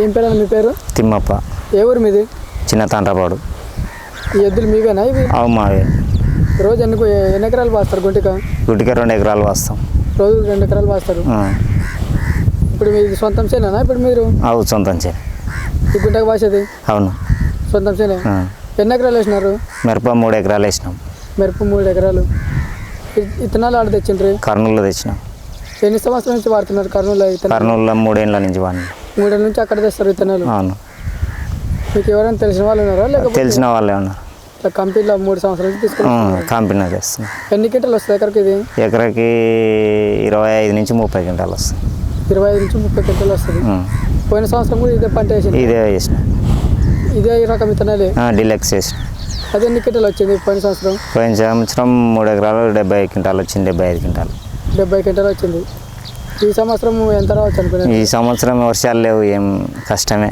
ఏం పేరు మీ పేరు? తిమ్మప్ప. ఏ ఊరు మీది? చిన్న తండ్రపాడు. ఈ ఎద్దులు మీవేనా ఇవి? అవు మావి. రోజు ఎన్ని ఎన్ని ఎకరాలు పాస్తారు గుంటిక? గుటికి రెండు ఎకరాలు వస్తాం. రోజు రెండు ఎకరాలు పాస్తారు ఇప్పుడు మీది సొంతం చేనేనా ఇప్పుడు మీరు? అవు సొంతం చే ఈ గుంటకు పాసేది అవును. సొంతం చేనే. ఎన్ని ఎకరాలు వేసినారు? మిరప మూడు ఎకరాలు వేసినాం. మిరప మూడు ఎకరాలు. ఇత్తనాలు ఆడ తెచ్చిండ్రి? కర్నూలులో తెచ్చినాం. ఎన్ని సంవత్సరాల నుంచి వాడుతున్నారు కర్నూలు కర్నూలులో మూడేళ్ళ నుంచి వాడినాం. మూడేళ్ళ నుంచి అక్కడ తెస్తారు ఇత్తనాలు అవును. మీకు ఎవరైనా తెలిసిన వాళ్ళు ఉన్నారా? లేకపోతే తెలిసిన వాళ్ళే ఉన్నారు. ఇట్లా కంపెనీలో మూడు సంవత్సరాల నుంచి తీసుకుని కంపెనీ తెస్తున్నాం ఎన్ని క్వింటలు వస్తుంది ఎకరికి ఇది? ఎకరాకి ఇరవై ఐదు నుంచి ముప్పై క్వింటాలు వస్తుంది. ఇరవై ఐదు నుంచి ముప్పై క్వింటలు వస్తుంది. పోయిన సంవత్సరం కూడా ఇదే పంట వేసింది ఇదే వేసినాం ఇదే ఈ రకం ఇత్తనాలే డిలక్స్ వేసినాం అది ఎన్ని క్వింటలు వచ్చింది పోయిన సంవత్సరం? పోయిన సంవత్సరం మూడు ఎకరాలు డెబ్బై క్వింటాలు వచ్చింది డెబ్బై ఐదు క్వింటాలు. డెబ్బై క్వింటలు వచ్చింది. ఈ సంవత్సరం ఎంత రావచ్చు అనుకున్నాను ఈ సంవత్సరం వర్షాలు లేవు ఏం కష్టమే.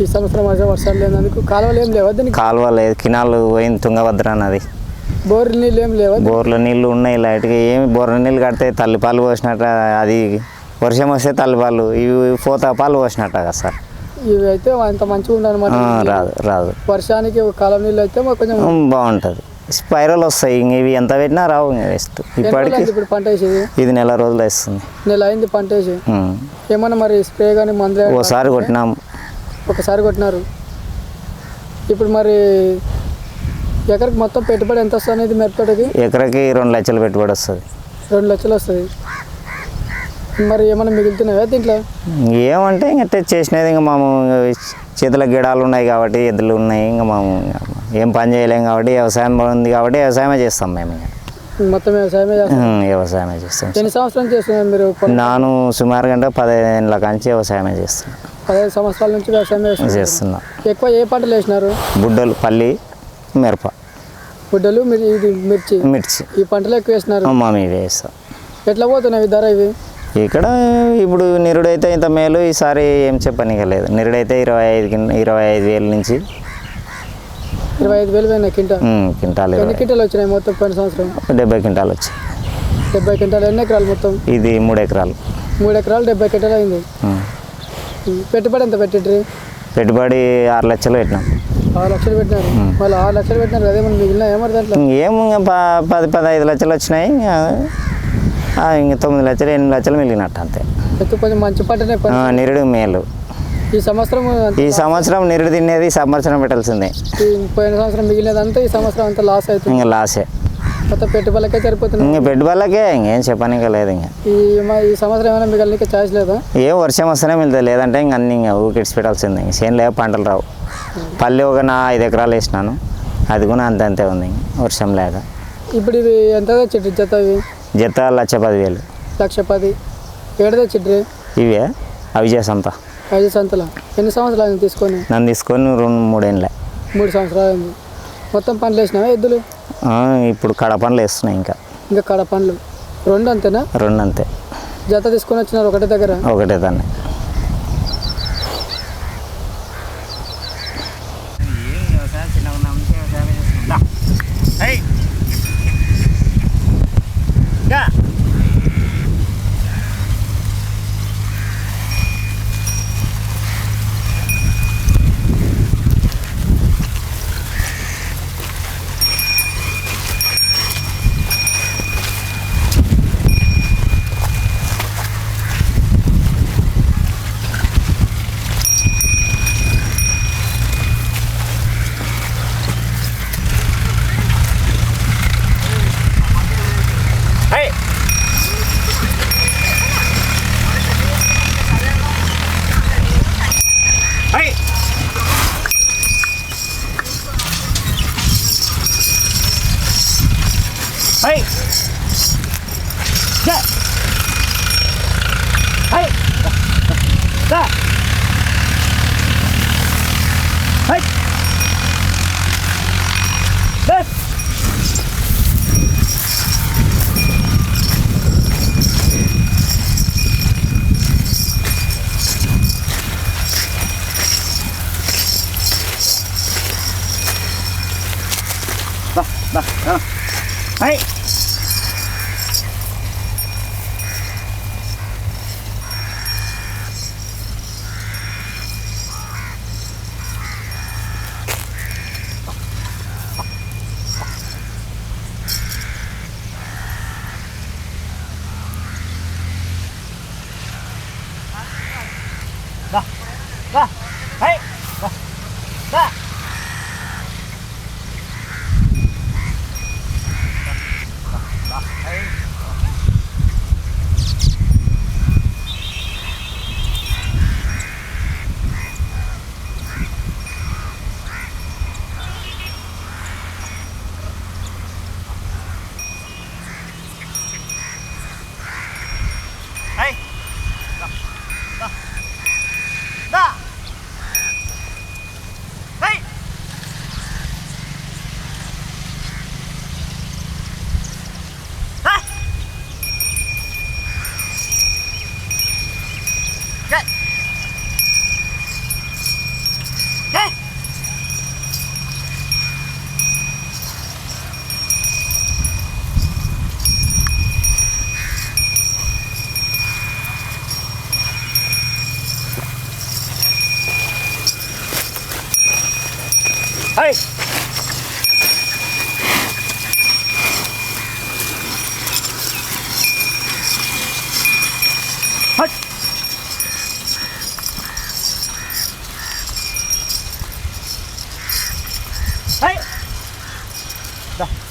ఈ సంవత్సరం అసలు వర్షాలు లేనందుకు కాలువలు ఏం లేవా దీనికి? కాలువ లేదు కినాలు పోయింది తుంగభద్ర అన్నది బోర్ నీళ్ళు ఏం లేవా బోర్ల నీళ్ళు ఉన్నాయి లైట్గా ఏమి బోర్ల నీళ్ళు కడితే తల్లిపాలు పోసినట్ట అది వర్షం వస్తే తల్లిపాలు ఇవి పోతా పాలు పోసినట్ట కదా సార్. ఇవి అయితే అంత మంచిగా ఆ, రాదు రాదు. వర్షానికి కాలం నీళ్ళు అయితే మాకు కొంచెం బాగుంటుంది. స్పైరల్ వస్తాయి. ఇంక ఇవి ఎంత పెట్టినా రావు ఇంక వేస్ట్. ఇప్పటికి ఇప్పుడు పంట వేసేది? ఇది నెల రోజులు వేస్తుంది. నెల అయింది పంట వేసి. ఏమన్నా మరి స్ప్రే కానీ మందులు ఏమన్నా ఓసారి కొట్టినాం. ఒకసారి కొట్టినారు. ఇప్పుడు మరి ఎకరికి మొత్తం పెట్టుబడి ఎంత వస్తుంది అనేది మిరపతోటకి ఎకరకి రెండు లక్షలు పెట్టుబడి వస్తుంది. రెండు లక్షలు వస్తుంది. మరి ఏమైనా మిగులుతున్నాయా దీంట్లో? ఏమంటే ఇంక చేసినది ఇంకా మాము చేతుల గిడాలు ఉన్నాయి కాబట్టి ఎద్దులు ఉన్నాయి. ఇంకా మాము ఏం పని చేయలేం కాబట్టి వ్యవసాయం ఉంది కాబట్టి వ్యవసాయమే చేస్తాం మేము మొత్తం వ్యవసాయమే చేస్తారు ఉమ్, వ్యవసాయమే చేస్తాం. ఎన్ని సంవత్సరాలు చేస్తున్నారు మీరు? నాను సుమారు గంట పదిహేనుల కాంచి వ్యవసాయమే చేస్తున్నా. పదహైదు సంవత్సరాల నుంచి వ్యవసాయం చేస్తున్నా. ఎక్కువ ఏ పంటలు వేసినారు? బుడ్డలు పల్లి మిరప. ఇది మిర్చి. మిర్చి. ఈ పంటలు ఎక్కువ వేసినారు. మా ఇవి వేస్తాం. ఎట్లా పోతున్నాయి ధర ఇవి? ఇక్కడ ఇప్పుడు నిరుడైతే ఇంత మేలు ఈసారి ఏం చెప్పనిక లేదు నిరుడైతే ఇరవై ఐదు ఇరవై ఐదు వేల నుంచి ఇరవై ఐదు వేలు పోయినాయి క్వింటాలు ఎన్ని క్వింటాలు వచ్చినాయి మొత్తం పోయిన సంవత్సరం? డెబ్బై క్వింటాలు వచ్చాయి. డెబ్బై క్వింటాలు ఎన్ని ఎకరాలు మొత్తం? ఇది మూడు ఎకరాలు. మూడు ఎకరాలు డెబ్బై క్వింటాలు అయింది. పెట్టుబడి ఎంత పెట్టిండ్రి? పెట్టుబడి ఆరు లక్షలు పెట్టినాం. ఆరు లక్షలు పెట్టినారు. మళ్ళీ ఆరు లక్షలు పెట్టినారు అదే మనం మిగిలిన? ఏమరి దాంట్లో? ఇంకేం ఇంకా ప పది పదహైదు లక్షలు వచ్చినాయి. ఇంకా తొమ్మిది లక్షలు ఎనిమిది లక్షలు మిగిలినట్టు అంతే. కొంచెం మంచి పంటనే నిరుడు మేలు. ఈ సంవత్సరం ఈ సంవత్సరం నిరుడు తినేది సంవత్సరం పెట్టాల్సిందే. పోయిన సంవత్సరం మిగిలినదంతా ఈ సంవత్సరం అంతా లాస్ అవుతుంది. ఇంకా లాసే మొత్తం పెట్టుబడులకే సరిపోతుంది. ఇంకా పెట్టుబడులకే ఇంకేం చెప్పనిక లేదు ఇంకా. ఈ ఈ సంవత్సరం ఏమైనా మిగిలినకే ఛాయిస్ లేదా? ఏ వర్షం వస్తేనే మిగులుతుంది లేదంటే ఇంక అన్ని ఇంకా ఊకిడ్చి పెట్టాల్సిందే. ఇంక చేను లేవు పంటలు రావు. పల్లి ఒక నా ఐదు ఎకరాలు వేసినాను. అది కూడా అంత అంతే ఉంది వర్షం లేక. ఇప్పుడు ఇవి ఎంత తెచ్చిట్రి జత ఇవి? జత లక్ష పదివేలు. లక్ష పది. ఏడు తెచ్చిట్రి ఇవే అవి చేసంత ఐదు సంతల? ఎన్ని సంవత్సరాలు తీసుకొని? నన్ను తీసుకొని రెండు మూడేళ్ళే. మూడు సంవత్సరాలు అయింది. మొత్తం పండ్లు వేసినావా ఎద్దులు? ఇప్పుడు కడపనులు వేస్తున్నాయి ఇంకా. ఇంకా కడ పండ్లు రెండు అంతేనా? రెండు అంతే. జత తీసుకొని వచ్చినారు ఒకటే దగ్గర? ఒకటే దాన్ని. 哎，在，哎，在，哎，来，来，来，来。はい。は。